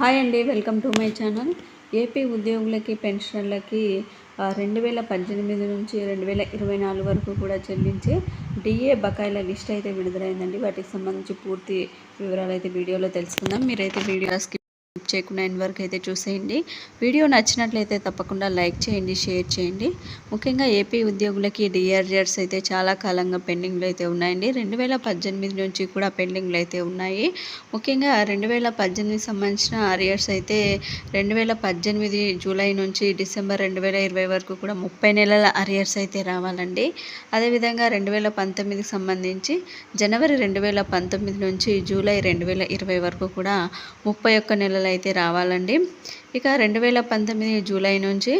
Hi అండి welcome to my channel. AP ఉద్యోగులకి పెన్షనర్లకి రెండు వేల పద్దెనిమిది నుంచి రెండు వేల ఇరవై నాలుగు వరకు కూడా చెల్లించే డిఏ బకాయిల లిస్ట్ అయితే విడుదలైందండి. వాటికి సంబంధించి పూర్తి వివరాలు అయితే వీడియోలో తెలుసుకుందాం. మీరైతే వీడియో చేయకుండా ఎండ్ వరకు అయితే చూసేయండి. వీడియో నచ్చినట్లయితే తప్పకుండా లైక్ చేయండి షేర్ చేయండి. ముఖ్యంగా ఏపీ ఉద్యోగులకి డిఆర్జర్స్ అయితే చాలా కాలంగా పెండింగ్లో అయితే ఉన్నాయండి. రెండు వేల పద్దెనిమిది నుంచి కూడా పెండింగ్లు అయితే ఉన్నాయి. ముఖ్యంగా రెండు వేల పద్దెనిమిది సంబంధించిన అరియర్స్ అయితే రెండు వేల పద్దెనిమిది జూలై నుంచి డిసెంబర్ రెండు వేల ఇరవై వరకు కూడా ముప్పై నెలల అరియర్స్ అయితే రావాలండి. అదేవిధంగా రెండు వేల పంతొమ్మిదికి సంబంధించి జనవరి రెండు వేల పంతొమ్మిది నుంచి జూలై రెండు వేల ఇరవై వరకు కూడా ముప్పై ఒక్క నెలలు అయితే రావాలండి. ఇక రెండు వేల పంతొమ్మిది జూలై నుంచి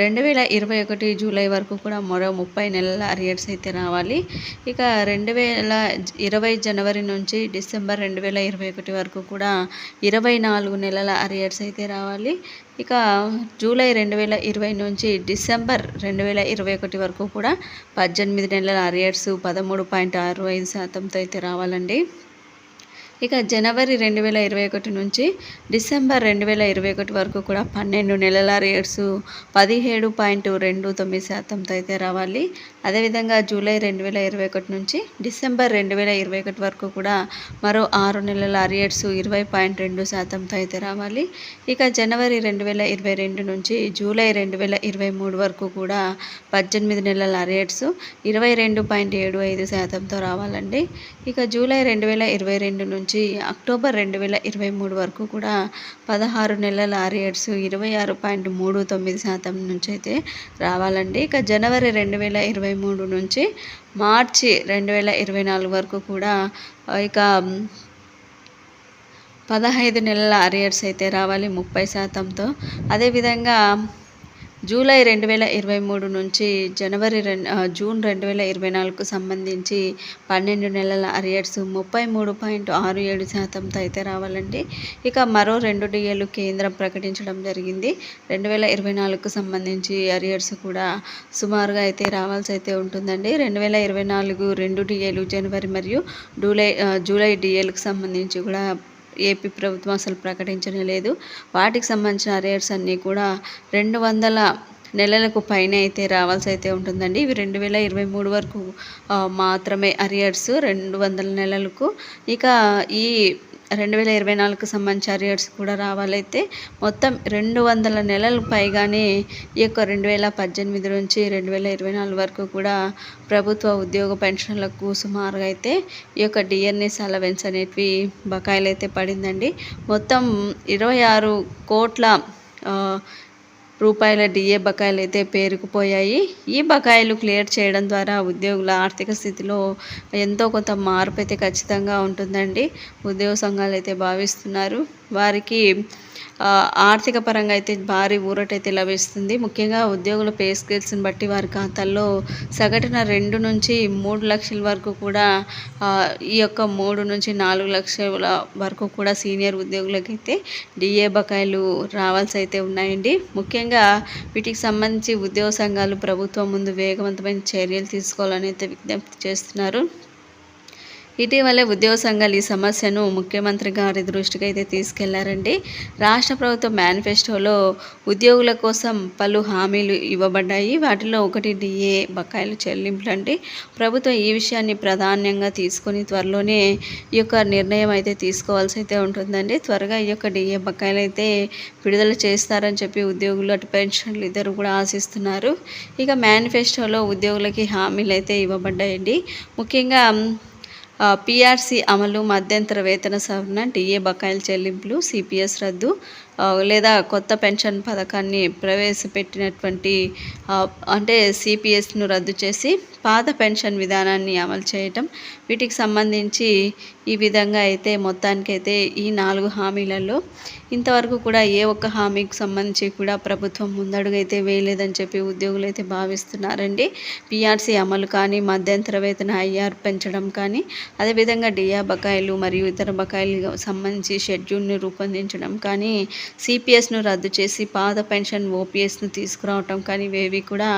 రెండు వేల ఇరవై ఒకటి జూలై వరకు కూడా మరో ముప్పై నెలల అరియర్స్ అయితే రావాలి. ఇక రెండు వేల ఇరవై జనవరి నుంచి డిసెంబర్ రెండు వేల ఇరవై ఒకటి వరకు కూడా ఇరవై నాలుగు నెలల అరియర్స్ అయితే రావాలి. ఇక జూలై రెండు వేల ఇరవై నుంచి డిసెంబర్ రెండు వేల ఇరవై ఒకటి వరకు కూడా పద్దెనిమిది నెలల అరియర్స్ పదమూడు పాయింట్ ఆరు ఐదు శాతంతో అయితే రావాలండి. ఇక జనవరి రెండు వేల ఇరవై ఒకటి నుంచి డిసెంబర్ రెండు వేల ఇరవై ఒకటి వరకు కూడా పన్నెండు నెలల రేట్స్ పదిహేడు పాయింట్ రెండు తొమ్మిది శాతంతో అయితే రావాలి. అదేవిధంగా జూలై రెండు వేల ఇరవై ఒకటి నుంచి డిసెంబర్ రెండు వేల ఇరవై ఒకటి వరకు కూడా మరో ఆరు నెలల అరియర్స్ ఇరవై పాయింట్ రెండు శాతంతో అయితే రావాలి. ఇక జనవరి రెండు వేల ఇరవై రెండు నుంచి జూలై రెండు వేల ఇరవై మూడు వరకు కూడా పద్దెనిమిది నెలల అరియర్స్ ఇరవై రెండు పాయింట్ ఏడు ఐదు శాతంతో రావాలండి. ఇక జూలై రెండు వేల ఇరవై రెండు నుంచి నుంచి అక్టోబర్ రెండు వేల ఇరవై మూడు వరకు కూడా పదహారు నెలల అరియర్స్ ఇరవై ఆరు పాయింట్ మూడు తొమ్మిది శాతం నుంచి అయితే రావాలండి. ఇక జనవరి రెండు వేల ఇరవై మూడు నుంచి మార్చి రెండు వేల ఇరవై నాలుగు వరకు కూడా ఇక పదహైదు నెలల అరియర్స్ అయితే రావాలి ముప్పై శాతంతో. అదేవిధంగా జూలై రెండు వేల ఇరవై మూడు నుంచి జనవరి రెండు జూన్ రెండు వేల ఇరవై నాలుగుకు సంబంధించి పన్నెండు నెలల అరియర్స్ ముప్పై మూడు పాయింట్ ఆరు ఏడు శాతంతో అయితే రావాలండి. ఇక మరో రెండు డిఏలు కేంద్రం ప్రకటించడం జరిగింది. రెండు వేల ఇరవై నాలుగుకు సంబంధించి అరియర్స్ కూడా సుమారుగా అయితే రావాల్సి అయితే ఉంటుందండి. రెండు వేల ఇరవై నాలుగు రెండు డిఏలు జనవరి మరియు జూలై జూలై డిఏలకు సంబంధించి కూడా ఏపీ ప్రభుత్వం అసలు ప్రకటించడం లేదు. వాటికి సంబంధించిన అరియర్స్ అన్నీ కూడా రెండు వందల నెలలకు పైన అయితే రావాల్సి అయితే ఉంటుందండి. ఇవి రెండు వేల ఇరవై మూడు వరకు మాత్రమే అరియర్స్ రెండు వందల నెలలకు. ఇక ఈ రెండు వేల ఇరవై నాలుగుకు సంబంధించి అరియర్స్ కూడా రావాలైతే మొత్తం రెండు వందల నెలలు పైగానే ఈ యొక్క రెండు వేల పద్దెనిమిది నుంచి రెండు వేల ఇరవై నాలుగు వరకు కూడా ప్రభుత్వ ఉద్యోగ పెన్షన్లకు సుమారుగా అయితే ఈ యొక్క డిఎన్ఎస్ అలవెన్స్ అనేటివి బకాయిలు అయితే పడిందండి. మొత్తం ఇరవై ఆరు కోట్ల రూపాయల డిఏ బకాయిలు అయితే పేరుకుపోయాయి. ఈ బకాయిలు క్లియర్ చేయడం ద్వారా ఉద్యోగుల ఆర్థిక స్థితిలో ఎంతో కొంత మార్పు అయితే ఖచ్చితంగా ఉంటుందండి. ఉద్యోగ సంఘాలు అయితే భావిస్తున్నారు. వారికి ఆర్థిక పరంగా అయితే భారీ ఊరటైతే లభిస్తుంది. ముఖ్యంగా ఉద్యోగుల పే స్కేల్స్ని బట్టి వారి ఖాతాల్లో సగటున రెండు నుంచి మూడు లక్షల వరకు కూడా ఈ యొక్క మూడు నుంచి నాలుగు లక్షల వరకు కూడా సీనియర్ ఉద్యోగులకైతే డిఏ బకాయిలు రావాల్సి అయితే ఉన్నాయండి. ముఖ్యంగా వీటికి సంబంధించి ఉద్యోగ సంఘాలు ప్రభుత్వం ముందు వేగవంతమైన చర్యలు తీసుకోవాలని అయితే విజ్ఞప్తి చేస్తున్నారు. ఇటీవలే ఉద్యోగ సంఘాలు ఈ సమస్యను ముఖ్యమంత్రి గారి దృష్టికి అయితే తీసుకెళ్ళారండి. రాష్ట్ర ప్రభుత్వ మేనిఫెస్టోలో ఉద్యోగుల కోసం పలు హామీలు ఇవ్వబడ్డాయి. వాటిలో ఒకటి డిఏ బకాయిలు చెల్లింపులు అండి ప్రభుత్వం ఈ విషయాన్ని ప్రాధాన్యంగా తీసుకొని త్వరలోనే ఈ యొక్క నిర్ణయం అయితే తీసుకోవాల్సి అయితే ఉంటుందండి. త్వరగా ఈ యొక్క డిఏ బకాయిలు అయితే విడుదల చేస్తారని చెప్పి ఉద్యోగులు అటు పెన్షన్లు ఇద్దరు కూడా ఆశిస్తున్నారు. ఇక మేనిఫెస్టోలో ఉద్యోగులకి హామీలు అయితే ఇవ్వబడ్డాయండి. ముఖ్యంగా పీఆర్సీ అమలు మధ్యంతర వేతన సవరణ డిఏ బకాయిల చెల్లింపులు సిపిఎస్ రద్దు లేదా కొత్త పెన్షన్ పథకాన్ని ప్రవేశపెట్టినటువంటి అంటే సిపిఎస్ను రద్దు చేసి పాత పెన్షన్ విధానాన్ని అమలు చేయటం వీటికి సంబంధించి ఈ విధంగా అయితే మొత్తానికైతే ఈ నాలుగు హామీలలో ఇంతవరకు కూడా ఏ ఒక్క హామీకి సంబంధించి కూడా ప్రభుత్వం ముందడుగైతే వేయలేదని చెప్పి ఉద్యోగులు అయితే భావిస్తున్నారండి. పిఆర్సీ అమలు కానీ మధ్యంతర వేతన ఐఆర్ పెంచడం కానీ అదేవిధంగా డియా బకాయిలు మరియు ఇతర బకాయిలు సంబంధించి షెడ్యూల్ని రూపొందించడం కానీ సిపిఎస్ను రద్దు చేసి పాత పెన్షన్ ఓపీఎస్ను తీసుకురావటం కానీ ఇవేవి కూడా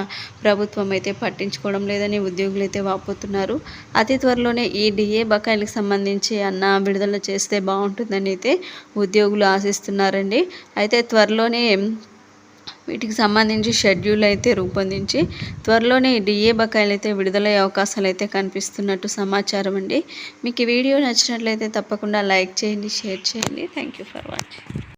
ప్రభుత్వం అయితే పట్టించుకోవడం లేదని ఉద్యోగులు అయితే వాపోతున్నారు. అతి త్వరలోనే ఈ డిఏ బకాయిలకు సంబంధించి అన్న విడుదల చేస్తే బాగుంటుందని అయితే ఉద్యోగులు ఆశిస్తున్నారండి. అయితే త్వరలోనే వీటికి సంబంధించి షెడ్యూల్ అయితే రూపొందించి త్వరలోనే డిఏ బకాయిలు అయితే విడుదలయ్యే అవకాశాలు అయితే కనిపిస్తున్నట్టు సమాచారం అండి. మీకు ఈ వీడియో నచ్చినట్లయితే తప్పకుండా లైక్ చేయండి షేర్ చేయండి. Thank you for watching